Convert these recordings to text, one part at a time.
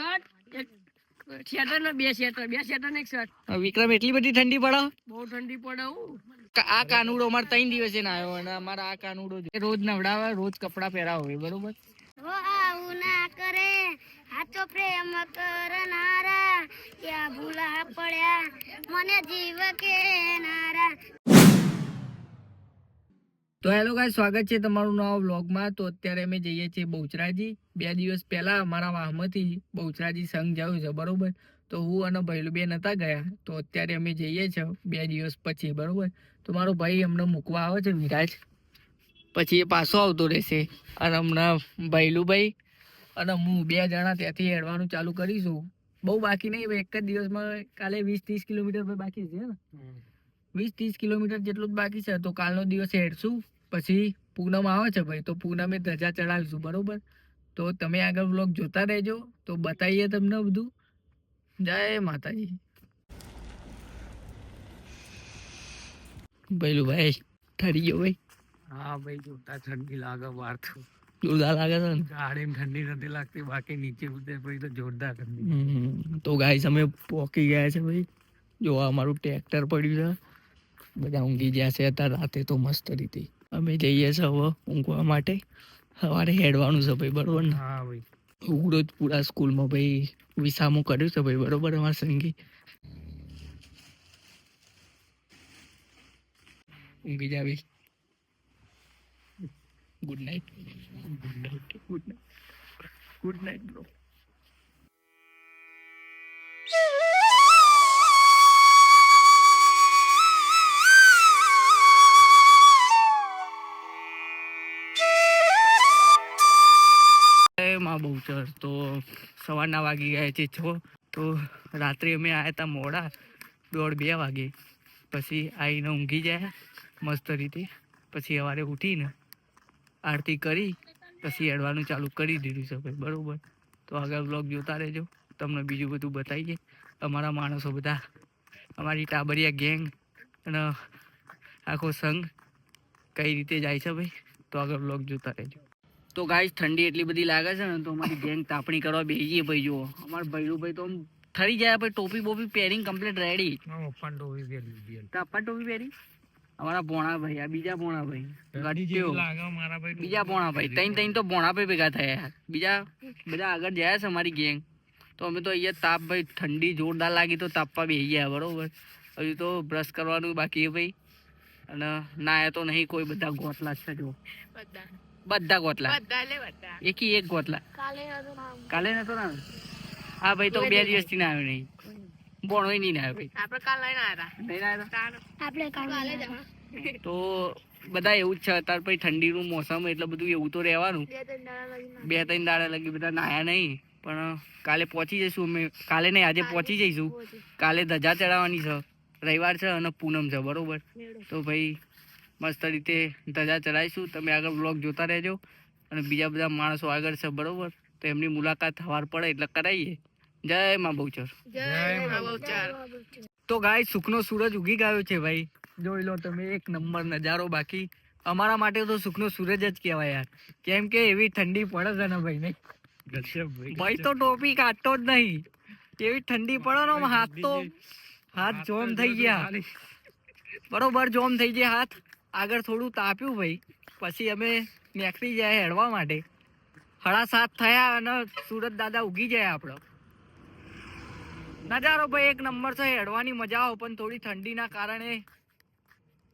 Shirt બે શેટર બે શેટર ને એક શર્ટ. વિક્રમ એટલી બધી ઠંડી પડે? બહુ ઠંડી પડે આ કાનુડો અમારે ત્રણ દિવસે ના આવ્યો અને અમારા આ કાનુડો. રોજ નવડાવે રોજ કપડા પહેરાવે બરોબર? વો આવું ના કરે. હાચો પ્રેમ કરનારા. ક્યાં ભૂલા પડ્યા. મને જીવ કે નારા. તો હેલો ગાય સ્વાગત છે તમારું નવા વ્લોગમાં. તો અત્યારે અમે જઈએ છીએ બહુચરાજી. બે દિવસ પહેલા અમારા વાહમાંથી બહુચરાજી સંઘ જવું છે બરાબર? તો હું અને ભૈલું બેન હતા ગયા. તો અત્યારે અમે જઈએ છીએ બે દિવસ પછી બરાબર? તો મારો ભાઈ અમને મૂકવા આવે છે વિરાજ. પછી એ પાછો આવતો રહેશે. અને હમણાં ભૈલુભાઈ અને હું બે જણા ત્યાંથી હેડવાનું ચાલુ કરીશું. બહુ બાકી નહીં એક જ દિવસમાં કાલે વીસ ત્રીસ કિલોમીટર બાકી છે ને? વીસ ત્રીસ કિલોમીટર જેટલું જ બાકી છે તો કાલનો દિવસ હેડશું. પછી પૂનમ આવે છે ભાઈ તો પૂનમે ધજા ચડાવીશું બરોબર? તો તમે આગળ બ્લોગ જોતા રહેજો તો બતાવીએ તમને બધું. જય માતાજી. પેલું ભાઈ ઠરી ગયો ભાઈ. હા ભાઈ જોતા ઠંડી લાગે બહાર તો. જોરદાર લાગે છે ને? ગાડીમાં ઠંડી નથી લાગતી બાકી નીચે ઉતરે પછી તો જોરદાર ઠંડી. તો ગાઈસ અમે પોકી ગયા છે ભાઈ. જો આ અમારું ટ્રેક્ટર પડ્યું છે. બધા ઊંઘી ગયા છે અત્યારે રાતે તો મસ્ત રીતે. અમે જઈએ છીએ હવે ઊંઘવા માટે. સવારે હેડવાનું છે ભાઈ બરોબર ને? હા ભાઈ. ઉગડો જ પૂરા સ્કૂલમાં ભાઈ વિસામું કર્યું છે ભાઈ બરોબર અમારા સંગી. ઊંઘી જાવી good night good night good night good night bro માં બહુચર તો સવારના વાગી ગયા છે છો. તો રાત્રે અમે આવ્યા હતા મોડા દોઢ બે વાગે. પછી આવીને ઊંઘી જાય મસ્ત રીતે. પછી સવારે ઉઠીને આરતી કરી, પછી હેડવાનું ચાલુ કરી દીધું છે ભાઈ, બરાબર. તો આગળ બ્લોગ જોતા રહેજો. તમને બીજું બધું બતાવીએ. અમારા માણસો બધા, અમારી ટાબરિયા ગેંગ અને આખો સંઘ કઈ રીતે જાય છે ભાઈ? તો આગળ બ્લોગ જોતા રહેજો. તો ગાઈસ ઠંડી એટલી બધી લાગે છે ને તો અમારી ગેંગ તાપણી કરવા બેસીએ ભાઈ જુઓ. અમાર ભાઈ તો આમ ઠરી જાય ભાઈ ટોપી બોપી પહેરીને કમ્પ્લીટ રેડી પપ્પા ટોપી પહેરી પપ્પા ટોપી પહેરી? અમારા ભોણા ભાઈ આ બીજા ભોણા ભાઈ. ગટ્યો. મારા ભાઈ બીજા ભોણા ભાઈ ત્રણ ત્રણ તો ભોણા ભાઈ ભેગા થયા બીજા બધા આગળ જાય છે અમારી ગેંગ તો અમે તો અહીંયા તાપ ભાઈ ઠંડી જોરદાર લાગી તો તાપવા બેસી ગયા બરોબર. હજુ તો બ્રશ કરવાનું બાકી ભાઈ. અને નાયા તો નહીં કોઈ બધા ગોતલા છે જો બધા. ગોટલા એકી એક ગોતલા. કાલે નતો ના હા ભાઈ તો બે દિવસથી ના આવ્યો નહીં. બોણો નહીં ના આવ્યો ભાઈ. આપણે કાલ લઈને આવ્યા નહીં ના આપણે કાલે જવા. તો બધા એવું જ છે અત્યારે પછી ઠંડીનું મોસમ એટલે બધું એવું તો રહેવાનું. બે ત્રણ દાડા લગી બે ત્રણ દાડા લગી બધા નાયા નહીં. પણ કાલે પહોંચી જઈશું અમે. કાલે નહીં આજે પહોંચી જઈશું. કાલે ધજા ચડાવવાની છે. રવિવાર છે અને પૂનમ છે બરોબર. તો ભાઈ મસ્ત રીતે ધજા ચડાવીશું. તમે આગળ બ્લોગ જોતા રહેજો. અને બીજા બધા માણસો આગળ છે બરોબર? તો એમની મુલાકાત સવાર પડે એટલે કરાવીએ. જય મા બહુચર. તો ગાય સુખનો સૂરજ ઉગી ગયો છે ભાઈ. જોઈ લો તમે એક નંબર નજારો બાકી. અમારા માટે તો સુખનો સૂરજ જ કહેવાય યાર. કેમ કે એવી ઠંડી પડે છે ને ભાઈ નહીં? ભાઈ તો ટોપી કાઢતો જ નહીં. એવી ઠંડી પડે ને હાથ તો હાથ જોમ થઈ ગયા. બરોબર જોમ થઈ ગયા હાથ. આગળ થોડું તાપ્યું ભાઈ. પછી અમે નીકળી જાય હેડવા માટે. હળા સાત થયા અને સુરત દાદા ઉગી જાય આપણો નજારો ભાઈ એક નંબર છે હેડવાની મજા આવે પણ થોડી ઠંડીના કારણે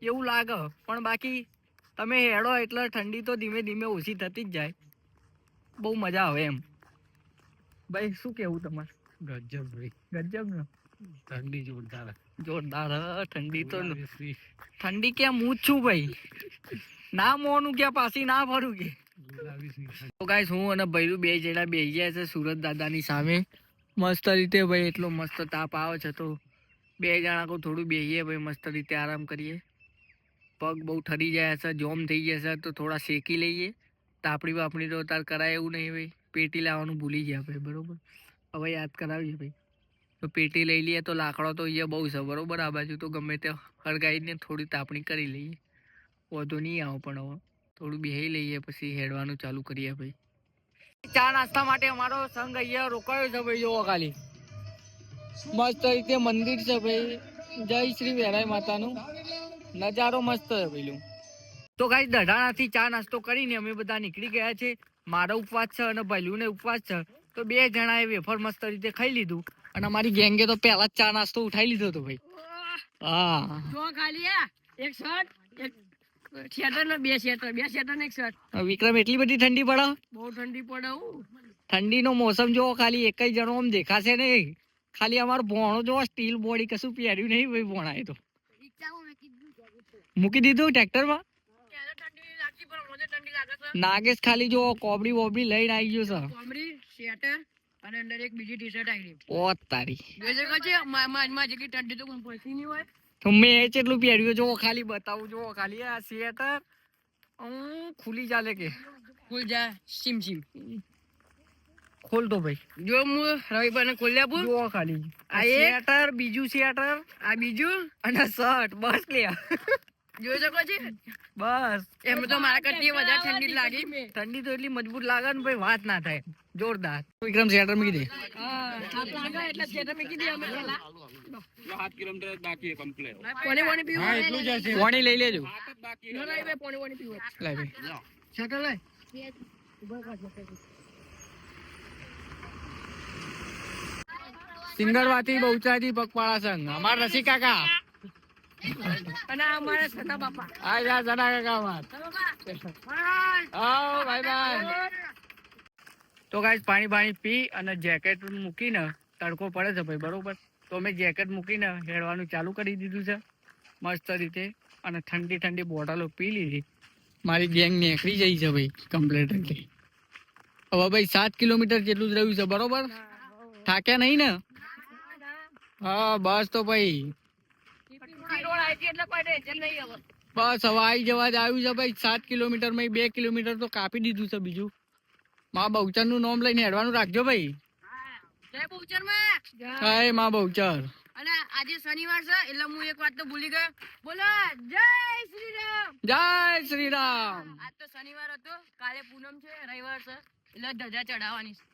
એવું લાગે. પણ બાકી તમે હેડો એટલે ઠંડી તો ધીમે ધીમે ઓછી થતી જ જાય. બહુ મજા આવે એમ. ભાઈ શું કેવું તમારે? ગજબ ભાઈ. ગજબ ને? ઠંડી જોરદાર. જોરદાર ઠંડી તો ઠંડી ક્યાં હું છું ભાઈ. ના મોનું ક્યાં પાછી ના ફરું કે. તો ગાઈસ હું અને ભૈરું બે જણા બેસી ગયા છે સુરત દાદાની સામે. મસ્ત રીતે ભાઈ એટલો મસ્ત તાપ આવે છે તો બે જણા કો થોડું બેસીએ ભાઈ મસ્ત રીતે આરામ કરીએ. પગ બહુ ઠરી જાય છે જોમ થઈ જશે તો થોડા શેકી લઈએ. તાપડી બાપડી તો તાર કરાય એવું નહીં ભાઈ પેટી લાવવાનું ભૂલી ગયા ભાઈ બરોબર? હવે યાદ કરાવીએ ભાઈ. તો પેટી લઈ લઈએ તો લાકડો તો અહીંયા બહુ છે, બરાબર? આ બાજુ તો ગમે તે હળગાઈને થોડી તાપણી કરી લઈએ. વધુ નહીં આવો પણ હવે. થોડું બેહી લઈએ પછી હેડવાનું ચાલુ કરીએ ભાઈ. ચા નાસ્તા માટે અમારો સંઘ અહીંયા રોકાયો છે ભાઈ, જોવો ખાલી. મસ્ત રીતે મંદિર છે ભાઈ. જય શ્રી વેરાય માતાનું. નજારો મસ્ત છે પેલું તો ગાઈ દઢાણાથી ચા નાસ્તો કરીને અમે બધા નીકળી ગયા છે મારો ઉપવાસ છે અને ભૈલુને ઉપવાસ છે. તો બે જણાએ વેફર મસ્ત રીતે ખાઈ લીધું. અને અમારી ગેંગે તો પહેલા જ ચા નાસ્તો ઉઠાઈ લીધો હતો ભાઈ. હા. જો ખાલી એક શર્ટ એક શેટર બે શેટર બે શેટર એક શર્ટ. વિક્રમ એટલી બધી ઠંડી પડે? બહુ ઠંડી પડે ઠંડીનો મોસમ જો ખાલી એક જ જણો આમ દેખાશે નહીં. ખાલી અમારો ભોણો જો સ્ટીલ બોડી કશું પહેર્યું નહીં ભાઈ ભોણાએ તો. મૂકી દીધું ટ્રેક્ટરમાં? નાગેશ ખાલી જો કોબડી બોબડી લઈને આવી ગયો સર શેટર અને અંદર એક બીજી ટી શર્ટ આવી ઓ તારી. જોઈ શકો છો મા- જેટલી ઠંડી તો કોઈ પડતી નહીં હોય. તો મેં કેટલું પહેર્યું જો ખાલી બતાવું જો ખાલી. આ સ્વેટર ખુલી ચાલે કે? ખુલ જા સીમ સીમ. ખોલ તો ભાઈ. જો હું રવિવારને ખોલી આપું. જો ખાલી. આ? સ્વેટર બીજું સ્વેટર આ બીજું અને શર્ટ બસ લે જોઈ શકો છો? બસ. એમ તો મારા કરતી વધારે ઠંડી લાગી. ઠંડી તો એટલી મજબૂત લાગે ને ભાઈ વાત ના થાય. જોરદાર. વિક્રમ સેટર મૂકી દે. હા થાક લાગે એટલે શેટર મૂકી દઈએ અમે કિલોમીટર બાકી છે પાણી પાણી પીવું? હા એટલું જ હશે. પાણી લઈ લેજો. બાકી ના, ના, પાણી પાણી પીવું. લાય ભાઈ. શેટર લઈ સિંગરવાથી બહુચાથી પગપાળા સંઘ. અમાર રસી કાકા તો ગાઈસ પાણી પાણી પી અને જેકેટ મૂકીને તડકો પડે છે ભાઈ, બરોબર? તો મેં જેકેટ મૂકીને હેડવાનું ચાલુ કરી દીધું છે, મસ્ત રીતે. અને ઠંડી ઠંડી બોટલો પી લીધી. મારી ગેંગ નીકળી જઈ છે ભાઈ કમ્પ્લેટ એટલે હવે ભાઈ, સાત કિલોમીટર જેટલું જ રહ્યું છે, બરોબર? થાક્યા નહીં ને? હા, બસ તો ભાઈ. બસ હવે આવી જવા જ આવ્યું છે ભાઈ. સાત કિલોમીટરમાં બે કિલોમીટર તો કાપી દીધું છે બીજું. માં બહુચરનું નામ લઈને હેડવાનું રાખજો ભાઈ. જય બહુચરમાં. બહુચર. અને આજે શનિવાર છે એટલે હું એક વાત તો ભૂલી ગયો. બોલો જય શ્રી રામ જય શ્રી રામ આજ તો શનિવાર હતો. કાલે પૂનમ છે રવિવાર છે. એટલે ધજા ચડાવવાની છે.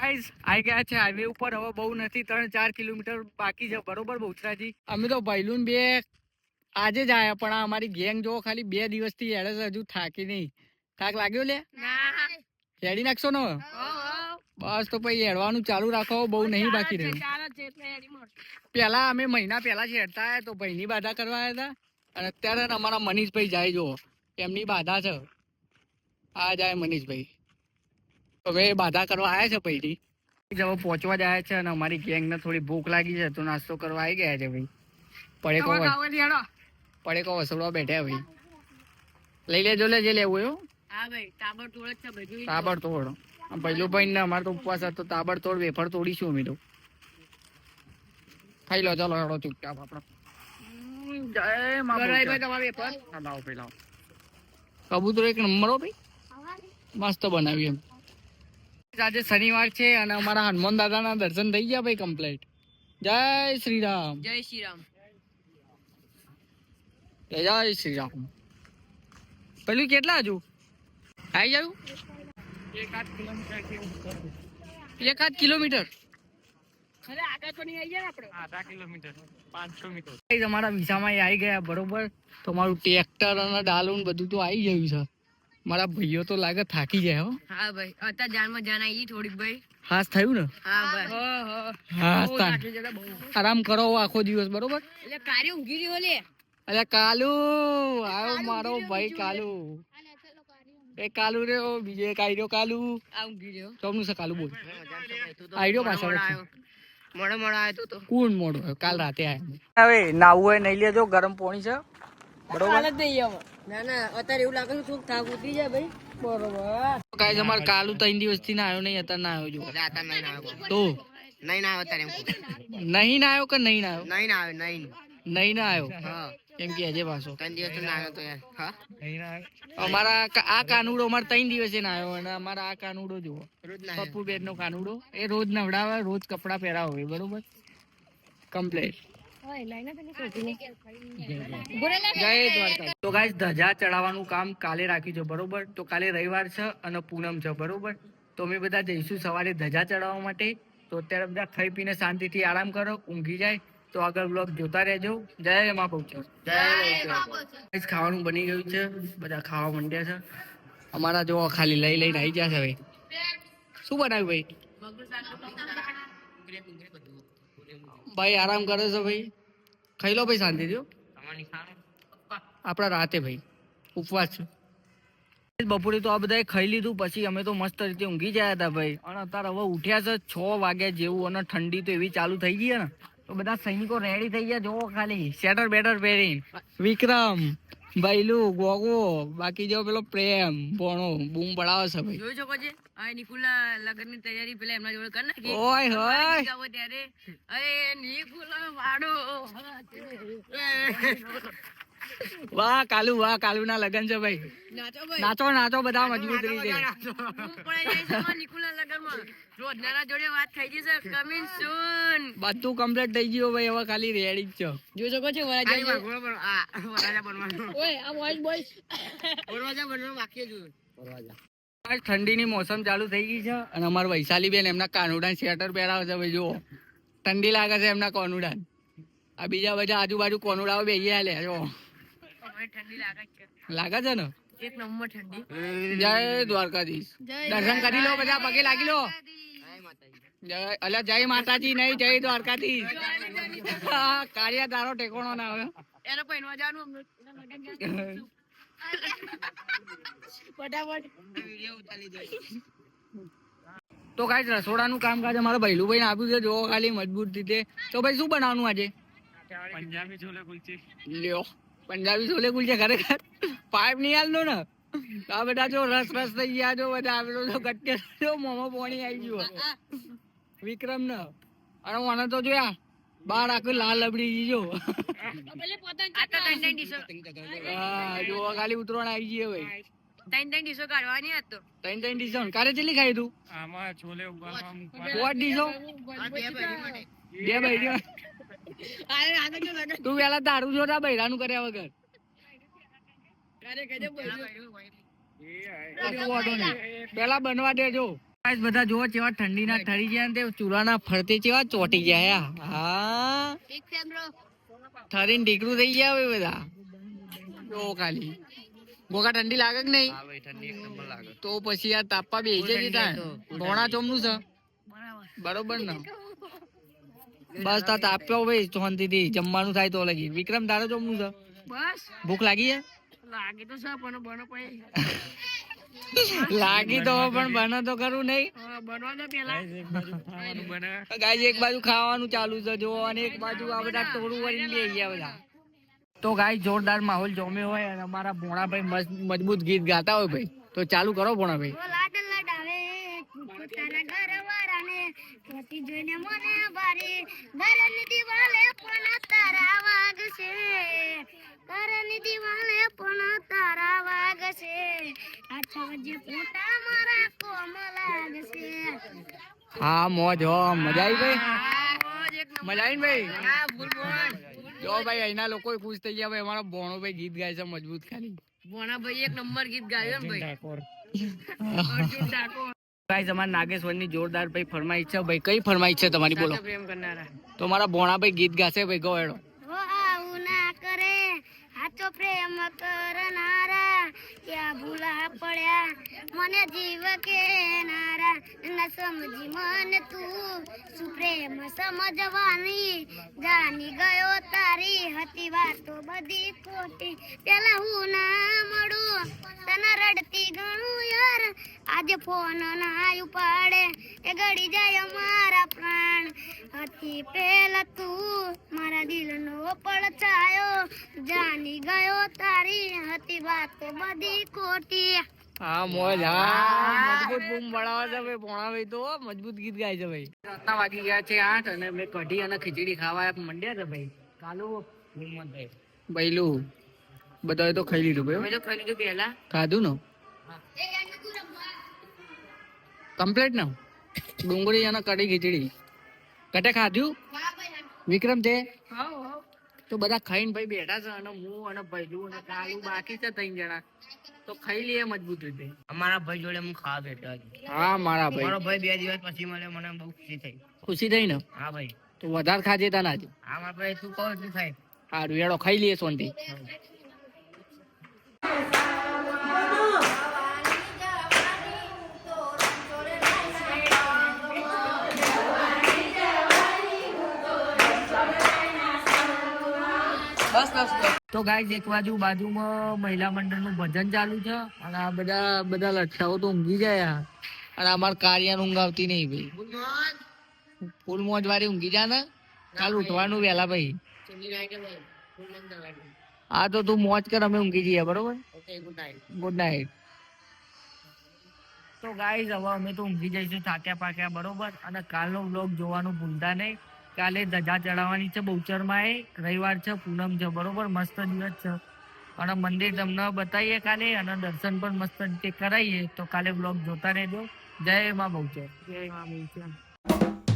ગાઈસ આઈ ગયા છે હાઈવે ઉપર. હવે બહુ નથી ત્રણ ચાર કિલોમીટર બાકી છે. બરોબર બહુચરાજી? અમે તો ભૈલુન બે આજે જ આવ્યા પણ આ અમારી ગેંગ જો ખાલી બે દિવસથી હેડે છે હજુ થાકી નહીં. થાક લાગ્યો લે? હેડી નાખશો ને. બસ તો પછી હેડવાનું ચાલુ રાખો બહુ નહીં બાકી રહ્યું. પેલા અમે મહિના પહેલા જ હેડતા આવ્યા તો ભાઈની બાધા કરવા આવ્યા હતા અને અત્યારે અમારા મનીષભાઈ જાય જો એમની બાધા છે. આ જાય મનીષભાઈ. હવે બાધા કરવા આવ્યા છે ભાઈની જવા પહોંચવા જ આવ્યા છે અને અમારી ગેંગને થોડી ભૂખ લાગી છે તો નાસ્તો કરવા આવી ગયા છે ભાઈ. પડેકો પડે હેડો. પડેકો વસડવા બેઠા ભાઈ. લઈ લેજો લે જે લેવું એવું હા. ભાઈ તાબડતોડ જ છે બધું તાબડતોડ. પહેલું ભાઈ ને અમારે તો ઉપવાસ હતો તાબડતોડ વેફર તોડીશું અમે તો. ખાઈ લો ચાલો હેડો ચૂપચાપ આપણે જય મા કબૂતર એક નંબર હો ભાઈ મસ્ત બનાવ્યું એમ. આજે શનિવાર છે અને અમારા હનુમાન દાદાના દર્શન થઈ ગયા ભાઈ કમ્પ્લીટ જય શ્રી રામ જય શ્રી રામ જય શ્રી રામ પેલું કેટલા હજુ? આવી જાવ એક આધ કિલોમીટર? આધા કિલોમીટર. અમારા વિસામાં આવી ગયા બરોબર? તો મારું ટ્રેક્ટર અને ડાલું ને બધું તો આવી ગયું છે. મારા ભાઈઓ તો લાગે થાકી જાય હો. હા ભાઈ અત્યારે જાનમાં જાન આવી થોડીક ભાઈ. હાસ થયું ને? હા ભાઈ. હાસ. આરામ કરો આખો દિવસ બરોબર? એટલે કાર્ય ઊંઘી રહ્યો લે. અરે કાલુ આવ્યો મારો ભાઈ કાલુ. એ કાલુ રે ઓ બીજો એક આઈડિયો કાલુ. આ ઊંઘી રહ્યો. ચોમનું છે કાલુ બોલ. આઈડો પાછો. મોડો મોડો આવ્યો તો કોણ મોડો કાલ રાતે આવ્યો હવે નાવું હોય નહીં લેજો ગરમ પાણી છે. બરોબર? હાલ જ નહીં હવે ના ના અત્યારે એવું લાગે છે થોડુંક થાક ઉતરી જાય ભાઈ. બરોબર. કાંઈ અમારે કાલુ ત્રણ દિવસથી ના આવ્યો નહીં અત્યારે ના આવ્યો જો નહીં આવ્યો તો? નહીં ના આવ્યો અત્યારે એમ નહીં ના આવ્યો કે નહીં ના આવ્યો નહીં ના આવ્યો નહીં. નહીં ના આવ્યો હા. એમ કે હજે પાછો. ત્રણ દિવસ ના આવ્યો તો યાર હા? અમારા આ કાનુડો અમારે ત્રણ દિવસે ના આવ્યો અને અમારા આ કાનુડો જુઓ. રોજ પપ્પુ બેન નો કાનુડો. એ રોજ નવડાવે રોજ કપડા પહેરાવે બરોબર? કમ્પ્લેટ તો. ગાઈસ ધજા ચડાવવાનું કામ કાલે રાખ્યું છે બરોબર? તો કાલે રવિવાર છે અને પૂનમ છે બરોબર? તો અમે બધા જઈશું સવારે ધજા ચડાવવા માટે. તો અત્યારે બધા ખાઈ પીને શાંતિથી આરામ કરો ઊંઘી જાય. તો આગળ બ્લોગ જોતા રહેજો. જય મા પહોંચો જય ખાવાનું બની ગયું છે. બધા ખાવા માંડ્યા છે. અમારા જો ખાલી લઈ લઈને આવી ગયા છે ભાઈ શું બનાવ્યું ભાઈ? ભાઈ આરામ કરે છે ભાઈ? ખાઈ લો ભાઈ શાંતિ થયો આપણા રાતે ભાઈ ઉપવાસ છે. બપોરે તો આ બધાએ ખાઈ લીધું પછી અમે તો મસ્ત રીતે ઊંઘી ગયા હતા ભાઈ. અને અત્યારે હવે ઉઠ્યા છે છ વાગ્યા જેવું અને ઠંડી તો એવી ચાલુ થઈ ગઈ ને. તો બધા સૈનિકો રેડી થઈ ગયા જોવો ખાલી. સ્વેટર બેટર પહેરી વિક્રમ. ભાઈલું ગોગો બાકી જો પેલો પ્રેમ ભોણો બૂમ પડાવે છે ભાઈ. જોઈ શકો છે આ નિકુલા લગ્નની તૈયારી પેલા એમના જોડે કરી નાખી. ઓય હોય ત્યારે. અરે નિકુલા વાડો. વાહ કાલુ વાહ કાલુ ના લગન છે ભાઈ. નાચો નાચો બધા મજબૂત રીતે. બધું કમ્પ્લીટ થઈ ગયું ભાઈ હવે ખાલી રેડી જ છો. જોઈ શકો છો વરાજા ઓય આ વોઇસ બોય આજ ઠંડીની મોસમ ચાલુ થઈ ગઈ છે અને અમારા વૈશાલી બેન એમના કાનુડા સ્વેટર પહેરાવે છે ભાઈ જુઓ. ઠંડી લાગે છે એમના કોનુડા આ બીજા બધા આજુબાજુ કોનુડાઓ બેસી આલે જો હવે ઠંડી લાગે છે. લાગે છે ને? એક નંબર ઠંડી. જય દ્વારકાધીશ. દર્શન કરી લો બધા પગે લાગી લો. જય અલ્યા જય માતાજી નહીં જય દ્વારકાધીશ. હા, તારો ટેકોણો ના આવે. એને પહેરવા જવાનું અમને ફટાફટ તો કાંઈ રસોડાનું કામકાજ અમારા ભૈલુભાઈ આપ્યું છે. જો ખાલી મજબૂત રીતે. તો ભાઈ શું બનાવવાનું આજે? પંજાબી છોલે કુલચી. લ્યો. પંજાબી છોલે કુલચે ખરેખર. પાઇપ નહીં હાલનો ને. આ બધા જો રસ રસ થઈ ગયા જો બધા આપેલો તો ગટ્ટે જો મોમો પોણી આવી ગયું વિક્રમ ને. અરે મને તો જોયા બાર આખું લાલ લબડી જો. જો ખાલી ઉતરોણ આવી ગઈ ભાઈ ત્રણ ત્રણ ડીશો. કાઢવાની હતી ત્રણ ત્રણ ડીશો ખાઈ તું? આમાં છોલે ઉગાડવા પોટ ડીશો? બે બૈરી તું પેલા દારૂ જો ના બૈરાનું કર્યા વગર. પેલા બનવા દેજો. બધા જોવો ચેવા ઠંડી ના ઠરી ગયા ને તે ચૂલાના ફરતે ચેવા ચોટી ગયા હા. ઠરીને ઢીકરું થઈ ગયા હવે બધા. જો ખાલી. ગોગા ઠંડી લાગે કે નહીં? તો પછી આ તાપવા બે છે ભોણા ચોમનું છે? બરોબર. ને? બસ તા આપ્યો ભાઈ શાંતિથી જમવાનું થાય તો લગી. વિક્રમ તારે જમવું છે? બસ. ભૂખ લાગી છે? લાગી તો છે પણ બનો પછી લાગી તો પણ બને તો કરું નહીં. હા, બનવા દો પેલા. ગાઈઝ એક બાજુ ખાવાનું ચાલુ છે જો અને એક બાજુ આ બધા ટોળું વળીને બેસી ગયા બધા. તો ગાય જોરદાર માહોલ જોમ્યો હોય અને અમારા ભોણાભાઈ મસ્ત મજબૂત ગીત ગાતા હોય ભાઈ. તો ચાલુ કરો ભોણાભાઈ ઓ લાડ લડાવે તારા ઘર વાળાને ખોટી જોઈને મને ભારે ઘરની દિવાલે પણ તારા વાગશે ઘરની દિવાલે પણ તારા વાગશે આછા જે ફોટા મારા કોમ લાગશે હા મોજ હો મજા આવી ભાઈ? મોજ આવી ભાઈ? હા ફૂલ બોલ. જો ભાઈ અહીંના લોકો ખુશ થઈ ગયા ભાઈ અમારો ભોણો ભાઈ ગીત ગાય છે મજબૂત ખાલી. ભોણાભાઈ એક નંબર ગીત ગાયો ને ભાઈ. અર્જુન ઠાકોર. ગાઈઝ અમારા નાગેશ્વરની જોરદાર ભાઈ ફરમાઈશ છે. ભાઈ કઈ ફરમાઈશ છે તમારી બોલો. પ્રેમ કરનારા. તો મારા ભોણાભાઈ ગીત ગાશે ભાઈ ગો ઓ હો આવું ના કરે. હાચો પ્રેમ કરનારા. ક્યાં ભૂલા પડ્યા. મને જીવ કે નારા ન સમજી મન તું. શું પ્રેમ સમજવાની, જાની ગયો તારી. હતી વાતો બધી ખોટી. પેલા હું ના મળું. તને રડતી ઘણું યાર. આજે ફોન ના ઉપાડે. એ ગળી જાય મારા પ્રાણ. હતી પેલા તું. મારા દિલનો પડછાયો જાની ગયો તારી. હતી વાતો બધી હા મોજ હા. મજબૂત બૂમ બળાવે છે ભાઈ ભોણાભાઈ તો મજબૂત ગીત ગાય છે ભાઈ. રાતના વાગી ગયા છે આઠ અને મેં કઢી અને ખીચડી ખાવા મંડ્યા છે ભાઈ. કાલુ બૈલું બધાએ તો ખાઈ લીધું ભાઈ ખાઈ લીધું પહેલા? ખાધું ને? કમ્પ્લીટ ને? ડુંગળી અને કઢી ખીચડી. કટે ખાધ્યું વિક્રમ તે હાઉ તો બધા ખાઈને ભાઈ બેઠા છે અને હું અને ભૈલું અને કાલુ બાકી છે ત્રણ જણા. તો ખાઈ લઈએ મજબૂત રીતે. અમારા ભાઈ જોડે હું ખાવા બેઠો હા મારા મારો ભાઈ ભાઈ બે દિવસ પછી મળે મને બહુ ખુશી થઈ. ખુશી થઈ ને હા ભાઈ. તો વધારે ખાજે તા ના હા મારા ભાઈ તું કહો શું થાય? સારું હેડો ખાઈ લઈએ સોનથી. તો ગાઈઝ એક બાજુ બાજુમાં મહિલા મંડળનું ભજન ચાલુ છે. અને આ બધા બધા લઠ્ઠાઓ તો ઊંઘી ગયા અને અમાર કાર્યાન ઊંઘ આવતી નહીં ભાઈ. ફૂલ મોજ વાળી ઊંઘી જા ને. કાલ ઉઠવાનું વહેલા ભાઈ. હા તો તું મોજ કર અમે ઊંઘી જઈએ બરોબર? ગુડ નાઇટ તો ગાઈઝ હવે અમે તો ઊંઘી જઈશું થાક્યા પાક્યા બરોબર? અને કાલનો બ્લોગ જોવાનું ભૂલતા નહીં. કાલે ધજા ચડાવવાની છે બહુચરમાં એ રવિવાર છે, પૂનમ છે, બરોબર, મસ્ત દિવસ છે. અને મંદિર તમને બતાવીએ કાલે અને દર્શન પણ મસ્ત રીતે કરાવીએ, તો કાલે વ્લોગ જોતા રહેજો. જય મા બહુચર. જય મા બહુચર.